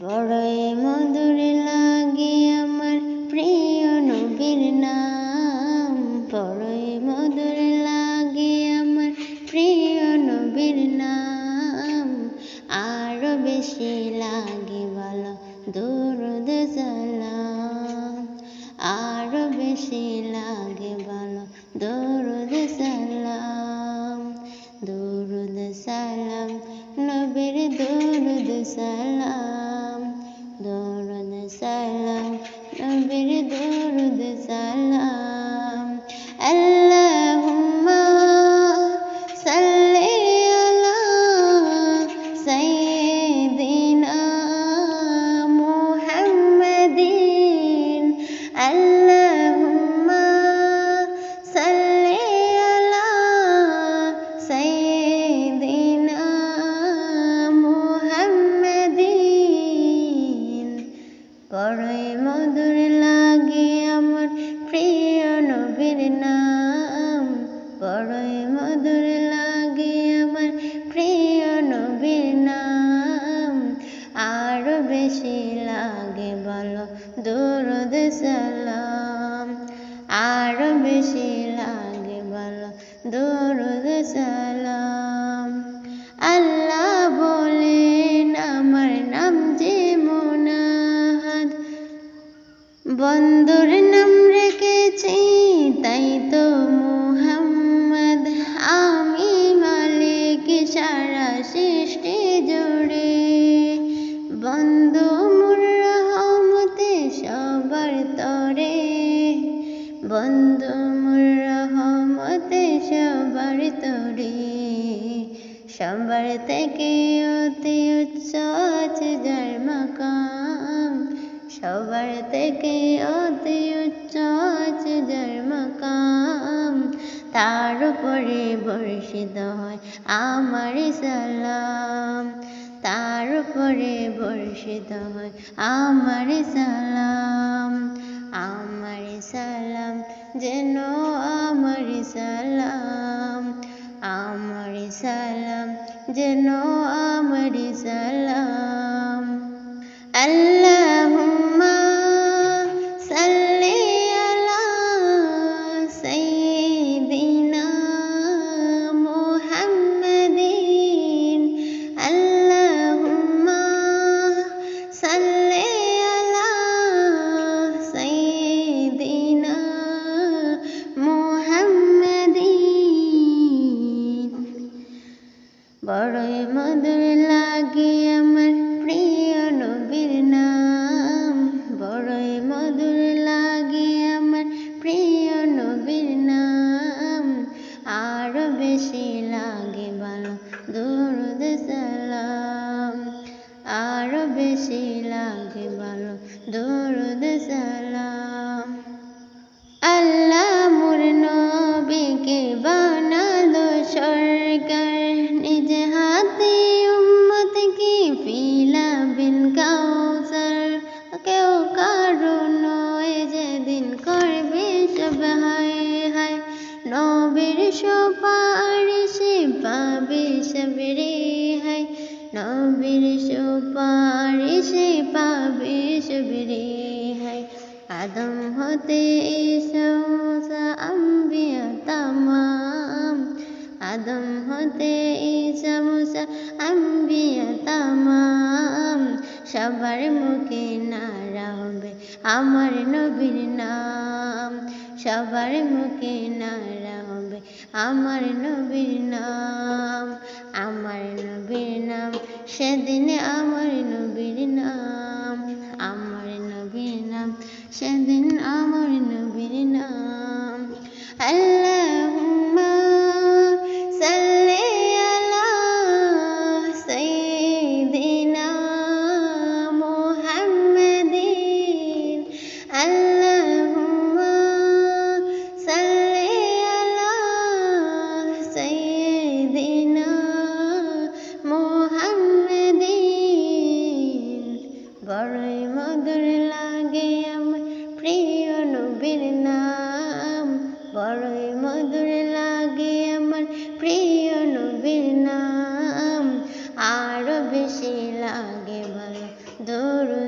বড়ই মধুর লাগে আমার প্রিয় নবীর নাম। বড়ই মধুর লাগে আমার প্রিয় নবীর নাম। আরও বেশি লাগে বলো দুরুদ সালাম। আরও বেশি লাগে বলো দুরুদ সালাম। দুরুদ সালাম, নবীর দুরুদ সালাম। বড়ই মধুর লাগে আমার প্রিয় নবীর নাম। আরও বেশি লাগে বলো দুরুদ সালাম। আরও বেশি লাগে বলো দুরুদ সালাম। সৃষ্টি জুড়ে। বন্ধু মোর রহমতে সবার তরে। বন্ধু মোর রহমতে সবার তরে। সবার থেকে অতি উচ্চ আছে যার মাকাম। সবার থেকে অতি উচ্চ আছে যার মাকাম। তার উপরে বর্ষিত হয় আমার সালাম। তার উপরে বর্ষিত হয় আমার সালাম। আমার সালাম যেন আমার সালাম। আমার সালাম যেন আমার সালাম। আল্লাহুম্মা লাগে ভালো। দুরুদ সালাম। আরও বেশি লাগে ভালো। দুরুদ সালাম। আল্লাহ মোর নবীকে বানালো সরকার। নিজ হাতে উম্মত কি ফিলাবেন কাউসার। কেউ কারও নয় যেদিন করবে সব হায় হায়। নবীর সুপারিশে পাবে সব রে হায়, নবীর সুপারিশে পাবে সব রে হায়। আদম হতে আদম হতে ঈসা মুসা আম্বিয়া তামাম। সবার মুখে নারা হবে আমার নবীর নাম। সবার মুখে হবে আমার নবীর নাম, আমার নবীর নাম, সেদিন আমার নবীর নাম, আমার নবীর নাম, সেদিন আমার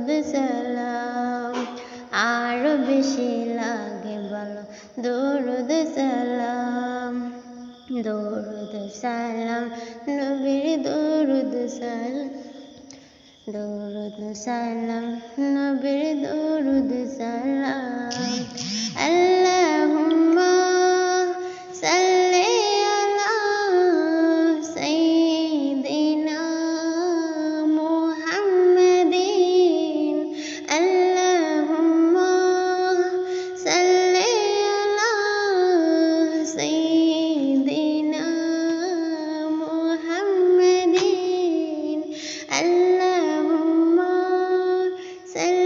দরুদ সালাম। আরও বেশি লাগে বলো, দরুদ সালাম দরুদ সালাম, নবীর দরুদ সালাম দরুদ সালাম, নবীর দরুদ সালাম। আল্লাহুম্মা وسلم